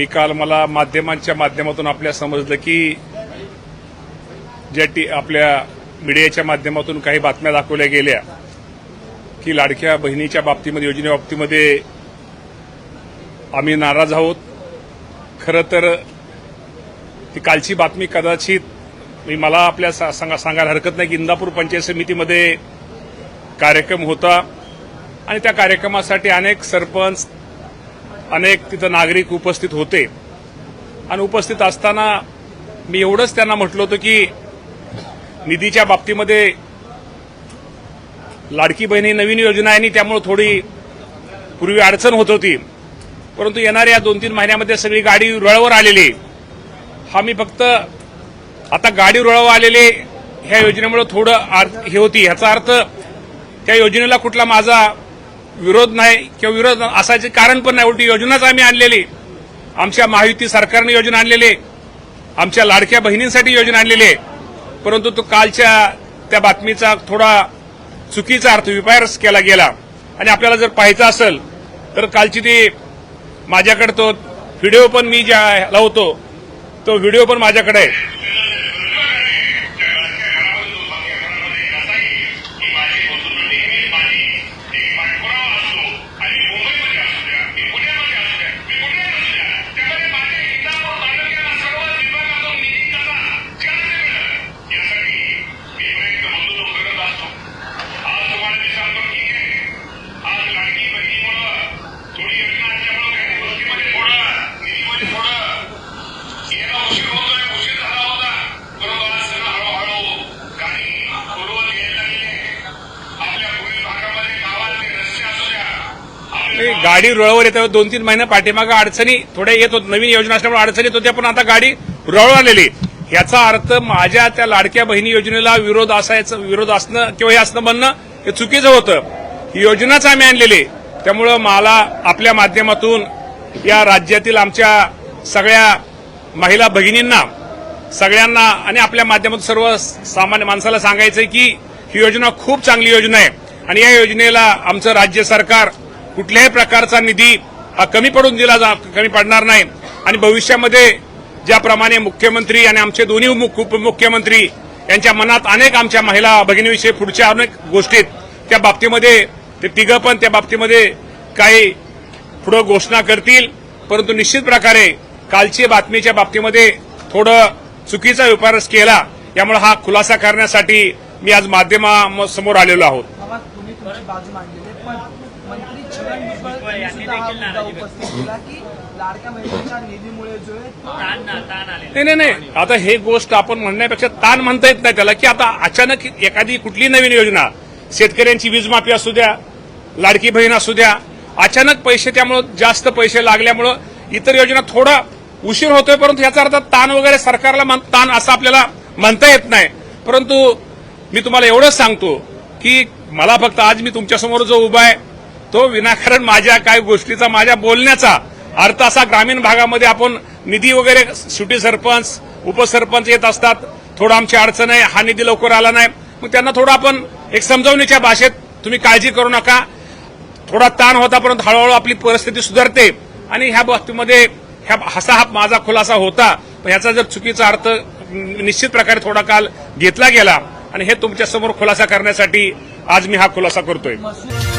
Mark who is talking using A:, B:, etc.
A: मी काल मला माध्यमांच्या माध्यमातून आपल्या समजलं की ज्या टी आपल्या मीडियाच्या माध्यमातून काही बातम्या दाखवल्या गेल्या की लाडक्या बहिणीच्या बाबतीमध्ये योजनेबाबतीमध्ये आम्ही नाराज आहोत. खरं तर ती कालची बातमी कदाचित मी मला आपल्या सा- सांगा सांगायला हरकत नाही की इंदापूर पंचायत समितीमध्ये कार्यक्रम होता. आणि त्या कार्यक्रमासाठी अनेक सरपंच अनेक तिथं नागरिक उपस्थित होते. आणि उपस्थित असताना मी एवढंच त्यांना म्हटलं होतं की निधीच्या बाबतीमध्ये लाडकी बहिणी नवीन योजना आहे आणि त्यामुळे थोडी पूर्वी अडचण होत होती. परंतु येणाऱ्या दोन तीन महिन्यामध्ये सगळी गाडी रुळावर आलेली. हा मी फक्त आता गाडी रुळावर आलेले ह्या योजनेमुळे थोडं हे होती. ह्याचा अर्थ त्या योजनेला कुठला माझा विरोध नाही किंवा विरोध असायचे कारण पण नाही. उलटी योजनाच आम्ही आणलेली. आमच्या महायुती सरकारने योजना आणलेली. आमच्या लाडक्या बहिणींसाठी योजना आणलेली. आहे परंतु तो कालच्या त्या बातमीचा थोडा चुकीचा अर्थ विपायरस केला गेला. आणि आपल्याला जर पाहायचं असेल तर कालची ती माझ्याकडे तो व्हिडिओ पण मी ज्या लावतो तो व्हिडिओ पण माझ्याकडे आहे.
B: गाडी
A: रुळावर येते दोन तीन महिने पाठीमागं अडचणी थोड्या येत होत नवीन योजना असल्यामुळे अडचणी येत होत्या पण आता गाडी रुळावर आलेली. ह्याचा अर्थ माझ्या त्या लाडक्या बहिणी योजनेला विरोध असायचं विरोध असणं किंवा हे असणं म्हणणं हे चुकीचं होतं. ही योजनाच आम्ही आणलेली. त्यामुळं मला आपल्या माध्यमातून या राज्यातील आमच्या सगळ्या महिला भगिनींना सगळ्यांना आणि आपल्या माध्यमातून सर्व सामान्य माणसाला सांगायचंय की ही योजना खूप चांगली योजना आहे. आणि या योजनेला आमचं राज्य सरकार कुठल्याही प्रकारचा निधी हा कमी पडून दिला जा कमी पडणार नाही. आणि भविष्यामध्ये ज्याप्रमाणे मुख्यमंत्री आणि आमचे दोन्ही उपमुख्यमंत्री यांच्या मनात अनेक आमच्या महिला भगिनीविषयी पुढच्या अनेक गोष्टीत त्या बाबतीमध्ये ते तिघं पण त्या बाबतीमध्ये काही पुढं घोषणा करतील. परंतु निश्चित प्रकारे कालची बातमीच्या बाबतीमध्ये थोडं चुकीचा विपारस केला यामुळे हा खुलासा करण्यासाठी मी आज माध्यमासमोर आलेलो आहोत. नाही नाही नाही. आता हे गोष्ट आपण म्हणण्यापेक्षा ताण म्हणता येत नाही त्याला. की आता अचानक एखादी कुठली नवीन योजना शेतकऱ्यांची वीज माफी असू द्या लाडकी बहीण असू द्या अचानक पैसे त्यामुळं जास्त पैसे लागल्यामुळं इतर योजना थोडा उशीर होतोय परंतु याचा अर्थ ताण वगैरे सरकारला म्हण- ताण असं आपल्याला म्हणता येत नाही. परंतु मी तुम्हाला एवढंच सांगतो की मला फक्त आज मी तुमच्यासमोर जो उभा आहे तो विनाकारण माझ्या काही गोष्टीचा माझ्या बोलण्याचा अर्थ असा ग्रामीण भागामध्ये आपण निधी वगैरे सुटी सरपंच उपसरपंच येत असतात. थोडं आमची अडचण आहे हा निधी लवकर आला नाही. मग त्यांना थोडं आपण एक समजावणीच्या भाषेत तुम्ही काळजी करू नका. थोडा ताण होता परंतु हळूहळू आपली परिस्थिती सुधारते. आणि ह्या बाबतीमध्ये ह्या असा हा माझा खुलासा होता. पण ह्याचा जर चुकीचा अर्थ निश्चित प्रकारे थोडा काल घेतला गेला. आणि हे तुमच्यासमोर खुलासा करण्यासाठी आज मी हा खुलासा करतोय.
C: मसूद